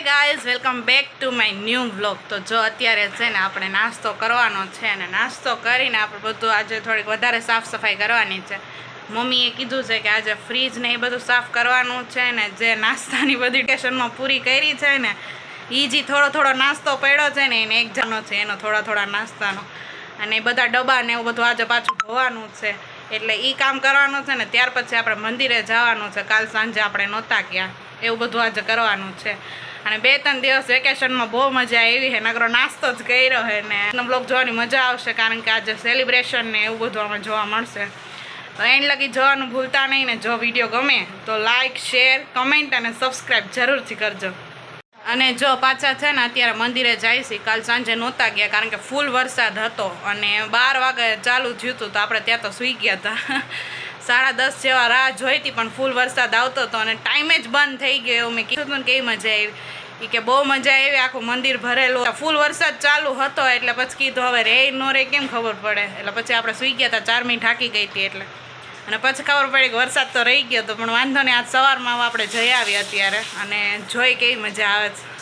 Guys welcome back to my new blog તો જો અત્યારે છે ને આપણે નાસ્તો કરવાનો છે અને નાસ્તો કરીને આપણે બધું આજે થોડીક વધારે સાફ સફાઈ કરવાની છે. મમ્મીએ કીધું છે કે આજે ફ્રીજ ને એ બધું સાફ કરવાનું છે ને જે નાસ્તાની બધી ટેશનમાં પૂરી કરી છે ને એ જે થોડો થોડો નાસ્તો પડ્યો છે ને એને એક જણો છે, એનો થોડા થોડા નાસ્તાનો. અને એ બધા ડબ્બા ને એવું બધું આજે પાછું ધોવાનું છે. એટલે એ કામ કરવાનું છે ને, ત્યાર પછી આપણે મંદિરે જવાનું છે. કાલ સાંજે આપણે નહોતા ગયા એવું બધું આજે કરવાનું છે. અને બે ત્રણ દિવસ વેકેશનમાં બહુ મજા આવી છે અગ્રો નાસ્તો જ કર્યો છે ને. બ્લોગ જોવાની મજા આવશે કારણ કે આજે સેલિબ્રેશન ને એવું બધું અમે જોવા મળશે. તો એને લગી જોવાનું ભૂલતા નહીં ને, જો વીડિયો ગમે તો લાઇક શેર કમેન્ટ અને સબસ્ક્રાઈબ જરૂરથી કરજો. અને જો પાછા છે ને, અત્યારે મંદિરે જાય છે. કાલ સાંજે નહોતા ગયા કારણ કે ફૂલ વરસાદ હતો અને બાર વાગે ચાલુ થયું હતું તો આપણે ત્યાં તો સૂઈ ગયા હતા. સાડા દસ જેવા રાહ જોઈ હતી પણ ફૂલ વરસાદ આવતો હતો અને ટાઈમે જ બંધ થઈ ગયો. મેં કીધું હતું કેવી મજા આવી. એ કે બહુ મજા આવી, આખું મંદિર ભરેલું. ફૂલ વરસાદ ચાલુ હતો, એટલે પછી કીધું, હવે રે નો રે કેમ ખબર પડે? એટલે પછી આપણે સુઈ ગયા હતા ચાર મિનિટ ઠાકી ગઈ હતી એટલે. અને પછી ખબર પડી કે વરસાદ તો રહી ગયો હતો પણ વાંધો નહીં, આજ સવારમાં આપણે જઈ આવી અત્યારે. અને જોઈ કેવી મજા આવે છે.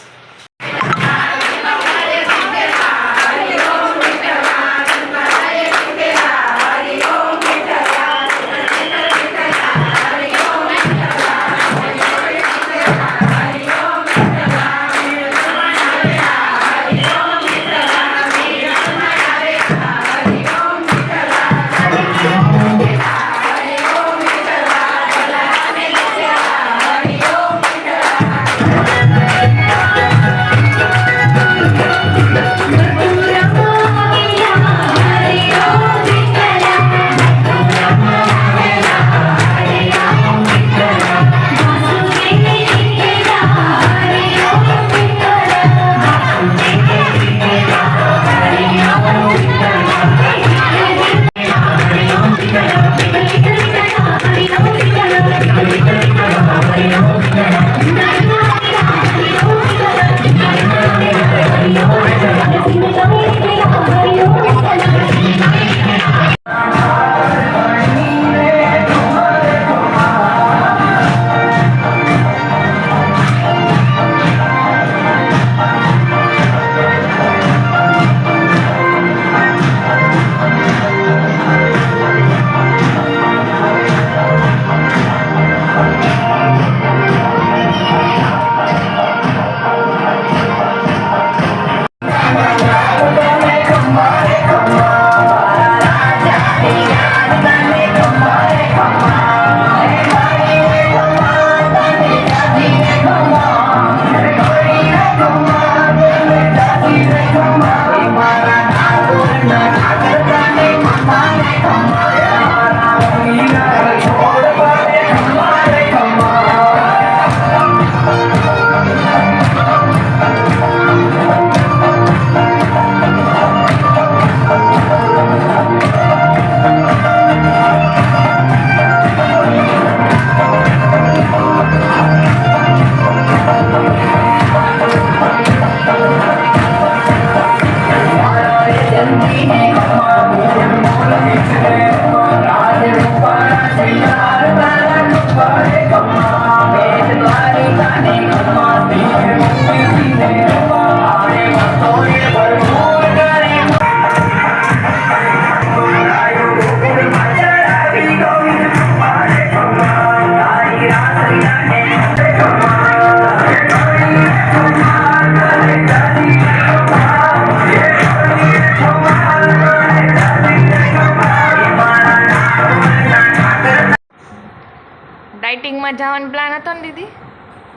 જવાનો પ્લાન હતો ને દીદી?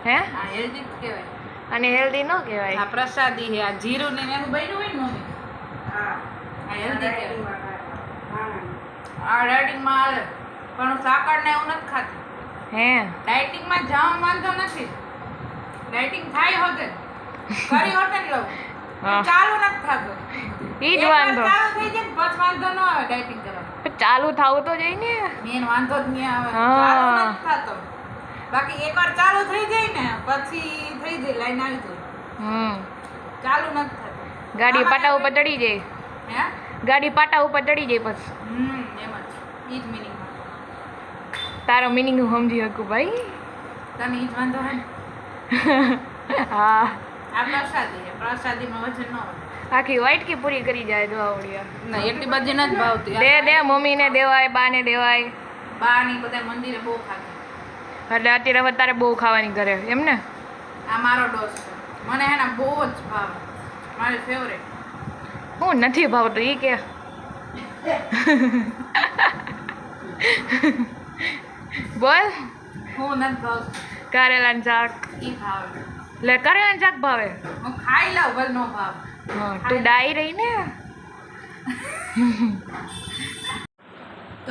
હે? આ હેલ્ધી જ કહેવાય. અને હેલ્ધી ન કહેવાય. આ પ્રસાદી હે આ જીરું ને એનું બન્યું હોય ને મમ્મી? હા. આ હેલ્ધી કહેવાય. આ ડાયટિંગમાં આવે પણ સાકર ને એવું નથી ખાતી. હે? ડાયટિંગમાં જવાનું વાંધો નથી. ડાયટિંગ થાય હોતે. કરી હોતે ને લઉં. ચાલુ નથી થતું. ઈ જ વાંધો. ચાલુ થઈ જાય પછી વાંધો ન આવે ડાયટિંગ કરવા. ચાલુ થવું તો જોઈએ ને. મેન વાંધો જ નહીં આવે. હા. ચાલુ નથી થતો. બાકી એકવાર ચાલુ થઈ જાય ને પછી થઈ જાય લાઈન આવી જાય. હમ. ચાલુ નથી થતું. ગાડી પાટા ઉપર ચડી જાય. હે? ગાડી પાટા ઉપર ચડી જાય પછી હમ એમ જ. ઈ જ મિનિંગમાં તારો મિનિંગ હું સમજી શકું ભાઈ. તને ઈ જ વાંધો હે હા. આ પ્રસાદી છે. પ્રસાદીમાં વજન ન હોય આખી વાટકી પૂરી કરી જાય દોવડિયા ના એટલી બધી નથી ભાવતી. દે દે મમ્મીને દેવાય બાને દેવાય. બા ની બધા મંદિરે બહુ ખાતી. એટલે અત્યારે હવે તારે બહુ ખાવાની ઘરે એમ ને? આ મારો ડોસ છે. મને એના બહુ જ ભાવે. મારી ફેવરેટ હું નથી ભાવતું એ કે. બોલ. હું નથી ભાવતી. કારેલાનું શાક. એ ભાવે. લે કારેલાનું શાક ભાવે? હું ખાઈ લઉં ભલે નો ભાવ. હા, તું ડાઈ રહી ને?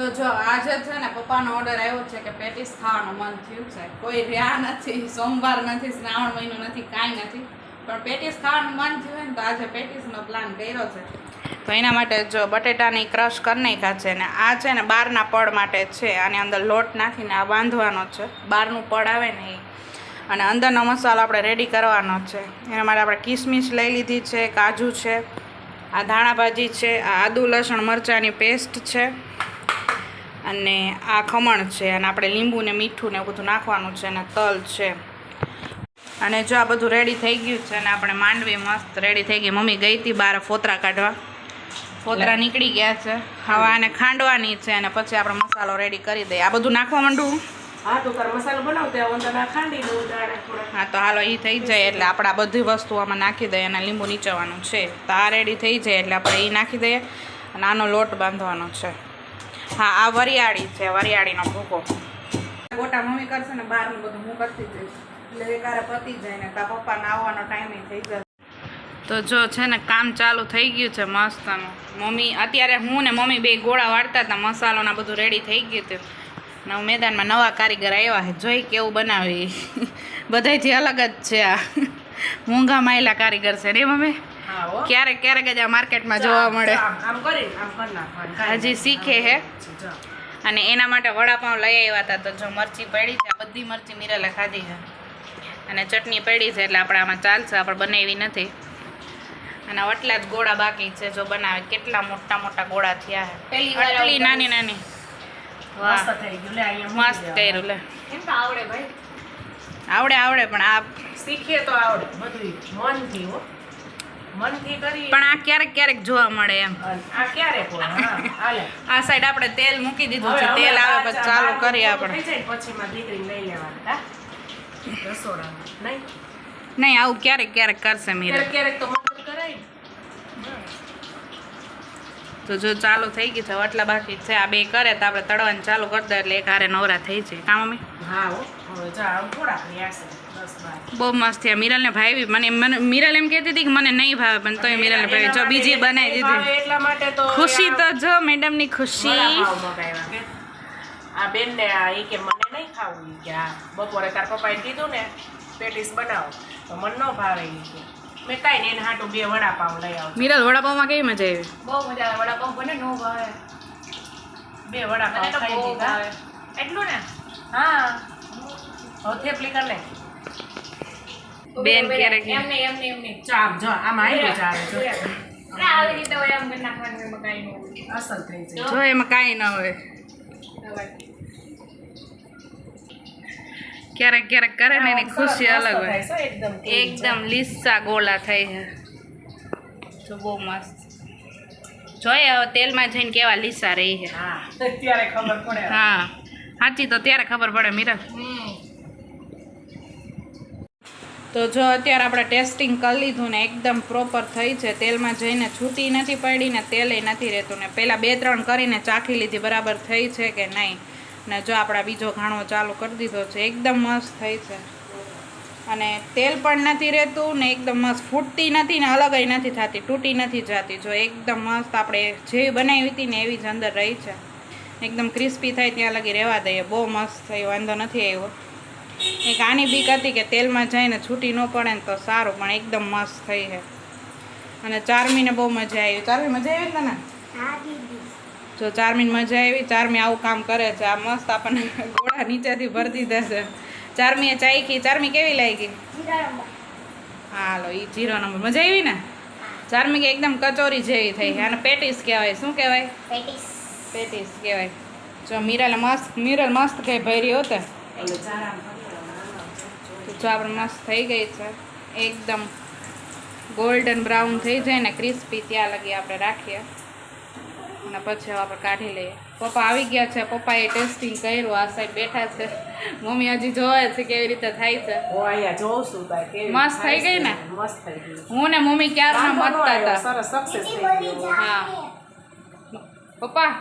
તો જો આજે છે ને પપ્પાનો ઓર્ડર આવ્યો છે કે પેટીસ ખાવાનું મન થયું છે. કોઈ રહ્યા નથી, સોમવાર નથી, શ્રાવણ મહિનો નથી, કાંઈ નથી. પણ પેટીસ ખાવાનું મન થયું ને તો આજે પેટીસનો પ્લાન કર્યો છે. તો એના માટે જો બટેટાની ક્રશ કરી નાખ્યા છે ને, આ છે ને બહારના પડ માટે છે. આની અંદર લોટ નાખીને આ બાંધવાનો છે. બહારનું પડ આવે ને એ. અને અંદરનો મસાલો આપણે રેડી કરવાનો છે. એના માટે આપણે કિસમિસ લઈ લીધી છે, કાજુ છે, આ ધાણા ભાજી છે, આ આદુ, લસણ, મરચાંની પેસ્ટ છે. અને આ ખમણ છે અને આપણે લીંબુ ને મીઠું ને એવું બધું નાખવાનું છે અને તલ છે. અને જો આ બધું રેડી થઈ ગયું છે અને આપણે માંડવી મસ્ત રેડી થઈ ગઈ. મમ્મી ગઈ હતી બહાર ફોતરા કાઢવા. ફોતરા નીકળી ગયા છે. હવે આને ખાંડવાની છે અને પછી આપણે મસાલો રેડી કરી દઈએ. આ બધું નાખવા માંડું? હા તો મસાલો બનાવતે ખાંડી હા તો હાલો એ થઈ જાય એટલે આપણે આ બધી વસ્તુ આમાં નાખી દઈએ અને લીંબુ નીચવાનું છે. તો આ રેડી થઈ જાય એટલે આપણે એ નાખી દઈએ. અને આનો લોટ બાંધવાનો છે. હા આ વરિયાળી છે વરિયાળીનો ભૂકો. ગોટા મમ્મી કરશે ને બહારનું બધું હું કરતી જઈશ એટલે એકારે પતી જાય ને તા પપ્પાને આવવાનો ટાઈમ થઈ જશે તો જો છે ને કામ ચાલુ થઈ ગયું છે મસ્તનું. મમ્મી અત્યારે હું ને મમ્મી બે ગોળા વાળતા હતા મસાલોના બધું રેડી થઈ ગયું હતું. ને મેદાનમાં નવા કારીગર આવ્યા છે. જોઈ કેવું બનાવી બધાથી અલગ જ છે આ. મૂંઘા માયલા કારીગર છે ને મમ્મી? ક્યારેક ક્યારેક જ આ માર્કેટમાં જોવા મળે. હજી શીખે હે. અને એના માટે વડાપાઉં લઈ આવ્યા હતા તો જો મરચી પડી છે આ બધી મરચી મિરેલે ખાધી છે. અને ચટણી પડી છે એટલે આપણે આમાં ચાલશે આપણે બનાવી નથી. અને આટલા જ ગોળા બાકી છે જો બનાવે કેટલા મોટા મોટા ગોળા થયા છે. આટલી નાની નાની. મસ્ત કર્યું લે. આવડે ભાઈ. આવડે આવડે પણ આ. શીખીએ તો આવડે બધું મનથી હો. મનથી કરી. પણ આ ક્યારેક ક્યારેક જોવા મળે એમ. આ સાઈડ આપણે તેલ મૂકી દીધું છે. તેલ આવે પછી ચાલુ કરીએ આપણે. પછી માં લઈ લેવાની નહીં? નહીં આવું ક્યારેક ક્યારેક કરશે મીરા. ક્યારેક તો મદદ કરાય તો જો ચાલુ થઈ ગઈ છે આટલા બાકી છે. આ બે કરે તો આપણે તળવાનું ચાલુ કરી દે એટલે એક હારે નવરા થઈ જાય. કામ અમે હા હવે જા આમ છે બહુ મસ્ત થયા મિરલને ભાવી મને મને મિરલ એમ કહેતી હતી કે મને નહીં ભાવે પણ તોય મિરલને ભાવી. જો બીજી બનાવી દીધી. એટલા માટે તો ખુશી તો જો મેડમની ખુશી. આ બેનને આ ઈ કે મને નહીં ખાવું કે આ બપોરે તાર પપ્પાએ કીધું ને પેટીસ બનાવો. તો મને ન ભાવે ઈ કે. મેં કાંઈ નહીં હાટું બે લઈ આવજો. મિરલ વડાપાવમાં કેવી મજા આવી? બહુ મજા આવે. વડાપાઉં નો ભાવે. બે ખાઈ બહુ એટલું ને? હા. હવે થેપલી કર લે. બેન ક્યારેક એમ નહીં એમ નહીં એમ નહીં ચાપ જો આમાં ચાલે જો. આવી રીતે હોય આમ કરી નાખવાનું એમાં કાંઈ ન હોય. અસલ થઈ જાય. જો એમાં કાંઈ ન હોય. ક્યારેક ક્યારેક કરે ને એની ખુશી અલગ હોય. એકદમ લીસા ગોળા થઈ છે. જો બહુ મસ્ત. જોઈએ હવે તેલમાં જઈને કેવા લીસા રહી છે. હા ત્યારે ખબર પડે. હા સાચી તો ત્યારે ખબર પડે મીરા. તો જો અત્યારે આપણે ટેસ્ટિંગ કરી લીધું ને એકદમ પ્રોપર થઈ છે, તેલમાં જઈને છૂટી નથી પડી ને તેલ નથી રહેતું ને પહેલાં બે ત્રણ કરીને ચાખી લીધી, બરાબર થઈ છે કે નહીં? ને જો આપણા બીજો ઘાણો ચાલુ કરી દીધો છે, એકદમ મસ્ત થઈ છે. અને તેલ પણ નથી રહેતું ને એકદમ મસ્ત ફૂટતી નથી ને અલગ નથી થતી, તૂટી નથી જતી. જો એકદમ મસ્ત આપણે જેવી બનાવી હતી ને એવી જ અંદર રહી છે. એકદમ ક્રિસ્પી થાય ત્યાં લગી રહેવા દઈએ, બહુ મસ્ત થયું, વાંધો નથી આવ્યો. એક આની બીક હતી કે તેલમાં જઈને છૂટી ન પડે ને તો સારું પણ એકદમ મસ્ત થઈ છે. અને ચારમીને બહુ મજા આવી. ચારમી મજા આવી તને? જો ચારમીને મજા આવી ચારમી આવું કામ કરે છે. આ મસ્ત આપણને ગોળા નીચેથી ભરી દીધા છે. ચારમીએ ચાખી ચારમી કેવી લાગી? હાલો એ જીરો નંબર. મજા આવી ને? ચારમી કે એકદમ કચોરી જેવી થઈ છે. અને પેટીસ કહેવાય. શું કહેવાય? પેટીસ. કહેવાય. જો મિરલ મસ્ત મિરલ મસ્ત કઈ ભરી હોતે જો આપણે મસ્ત થઈ ગઈ છે. એકદમ ગોલ્ડન બ્રાઉન થઈ જાય ને ક્રિસ્પી ત્યાં લગી આપણે રાખીએ. અને પછી આપણે કાઢી લઈએ. પપ્પા આવી ગયા છે. પપ્પાએ ટેસ્ટિંગ કર્યું. આ સાઈડ બેઠા છે. મમ્મી હજી જોવે છે કેવી રીતે થાય છે. મસ્ત થઈ ગઈ ને? મસ્ત થઈ ગઈ. હું ને મમ્મી ક્યારના મતતા હતા. સરસ હા. પપ્પા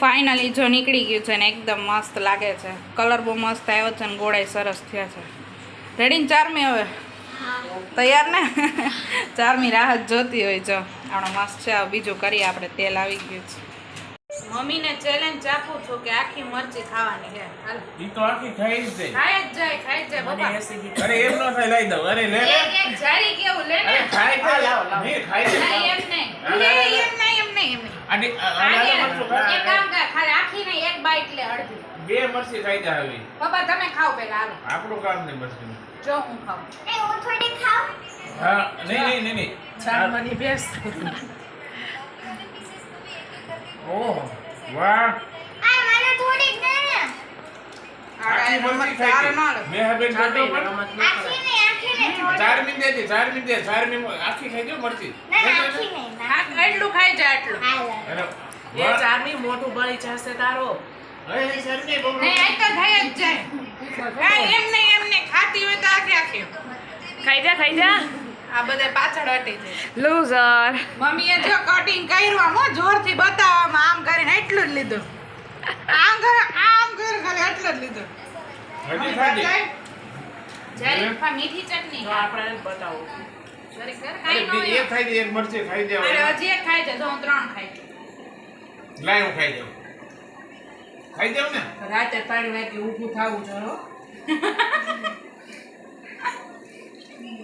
ફાઇનલી જો નીકળી ગયું છે ને એકદમ મસ્ત લાગે છે. કલર બહુ મસ્ત આવ્યો છે ને ગોળાઈ સરસ થયા છે. રેડી ને ચારમી હવે? તૈયાર ને? ચારમી રાહત જોતી હોય જો. આપણો મસ્ત છે બીજું કરીએ આપણે. તેલ આવી ગયું છે. મમ્મીને ચેલેન્જ આપું છું કે આખી મરચી ખાવાની છે. હાલ. ઈ તો આખી ખાઈ જ જાય. ખાઈ જ જાય ખાઈ જ જાય બાપા અરે એમ ન થાય લઈ દઉં. અરે લે લે. એક એક જારી કેવું લે ને. અરે ખાઈ હા, લાવ લાવો. નહીં, ખાઈ નહીં એમ નહીં. લે. એમ નહીં એમ નહીં એમ નહીં. અને આ- મરચું ખા એક કામ કર ખાલી આખી નહીં એક બાઈટ લે અડધી. બે મરચી ખાઈ જા આવી. બાપા તમે ખાઓ પેલા હાલો. આપણું કામ નહીં મરચી જો હું ખાઉં. હા નહીં નહીં નહીં નહીં. ચારમાની બેસ. ઓહ વાહ. આખી મરચી ખાઈ જાય મેં હવે મે હવે કરતો પણ. આખી ને આખી ને ચાર મિનિટ દેજે ચાર મિનિટ દે ચાર મિનિટ આખી ખાઈ જાઓ મરચી હા કેટલું ખાઈ જાય એટલું હા એ ચાર ચારની મોઢું બળી જશે તારો. એ ચાર બહુ- નહીં આ તો થઈ જ જાય. એમ નહીં નહીં. આખી ખાઈ જા ખાઈ જા. આ બધા પાછળ હટી જાય. લૂઝર મમ્મીએ જો કટિંગ કર્યું આમ હો, જોરથી બતાવવામાં આમ કરીને એટલું જ લીધું. આમ કર આમ કર ખાલી એટલું જ લીધું. પા મીઠી ચટણી તો આપણે બતાવો. જરી ખાઈ ન બે- હોય. એક ખાઈ દે એક મરચી ખાઈ દે અરે હજી એક ખાઈ દે તો હું ત્રણ ખાઈ. લાય હું ખાઈ દઉં ખાઈ દઉં ને રાતે પાણી વાગે ઊભું થવું જોઈએ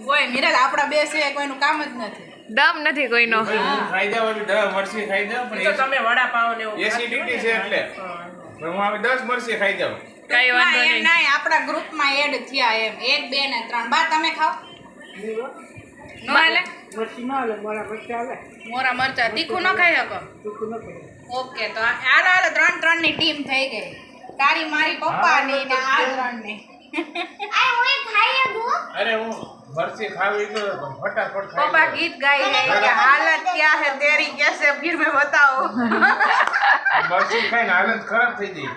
હો. ઓય મિરલ આપણા બે સિવાય કોઈનું કામ જ નથી. દમ નથી કોઈનો. ખાઈ એટલે દસ મરચી ખાઈ જાઉં એ તો પણ તમે વડાપાવ ને એવું Acidity છે એટલે. હું હવે દસ મરચી ખાઈ જાઉં. કઈ વાંધો એમ નહીં. નહીં આપણા ગ્રુપમાં એડ થયા એમ. એક બે ને ત્રણ. બા તમે ખાઓ. નો હાલે? મરસી ના હાલે, મોરા મરચા હાલે. મોરા મરચા. તીખું ન ખાઈ શકો? તીખું ન ખાઈ ઓકે તો આ- હાલો હાલો ત્રણ ત્રણની ટીમ થઈ ગઈ. તારી મારી પપ્પાની ને આ ત્રણની અરે હું મરચી ખાવી તો ફટાફટ પપ્પા ખાઈ ગીત ગાઈ રહે કે હાલત ક્યા હે તેરી कैसे फिर मैं बताओ લઉં. મરચી ખાઈને હાલત ખરાબ થઈ ગઈ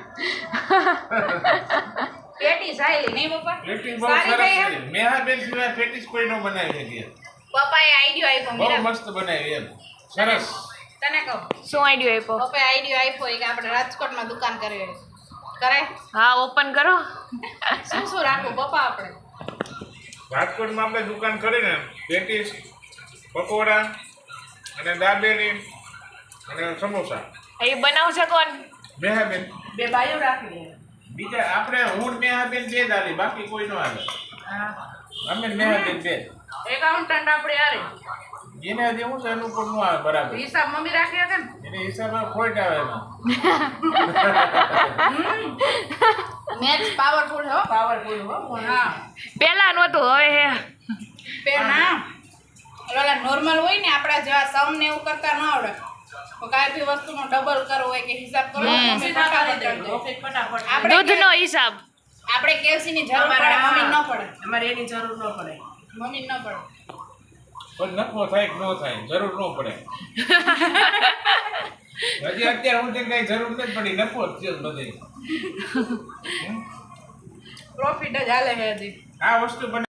પેટી સાયલી નહીં પપ્પા પેટીસ બહુ સારી સરસ થઈ એમ? છે મેહાબેન સિવાય પેટીસ કોઈ ન બનાવી શકીએ પપ્પાએ આઈડિયો આપ્યો બહુ મીરા મસ્ત બનાવી એમ સરસ તને કહું શું આઈડિયો આપ્યો પપ્પાએ આઈડિયો આપ્યો કે આપણે રાજકોટમાં દુકાન કરવી હોય. કરાય હા ઓપન કરો શું શું રાખવું પપ્પા આપણે રાજકોટમાં આપણે દુકાન કરીને પેટીસ પકોડા અને દાબેલી અને સમોસા. એ બનાવશે કોણ? મેહાબેન. બે બાયું રાખી. બીજા આપણે હું મેહાબેન બે દાલી બાકી કોઈ ન હાલે હા. અમે મેહાબેન બે. એકાઉન્ટન્ટ આપણે યારે એને દેવું છે એનું પણ આવે બરાબર. હિસાબ મમ્મી રાખી હશે ને? એને હિસાબમાં ખોટ આવે એમાં. પાવરફુલ હો. પાવરફુલ હો. હા. પેલા નહોતું હવે હે. પેલા ઓલા નોર્મલ હોય ને આપણા જેવા સમ ને એવું કરતા ન આવડે. તો કાંઈ બી વસ્તુનો ડબલ કરવો હોય કે હિસાબ કરવો ફટાફટ કરી દૂધનો હિસાબ. આપણે કેલ્સી ની જરૂર પડે મમ્મી ન પડે. અમારે એની જરૂર ન પડે. મમ્મી ન પડે. પણ નફો થાય કે ન થાય જરૂર ન પડે. હજી અત્યારે હું કઈ જરૂર નથી પડી નફો જ છે બધે. પ્રોફિટ જ હાલે હજી. આ વસ્તુ બને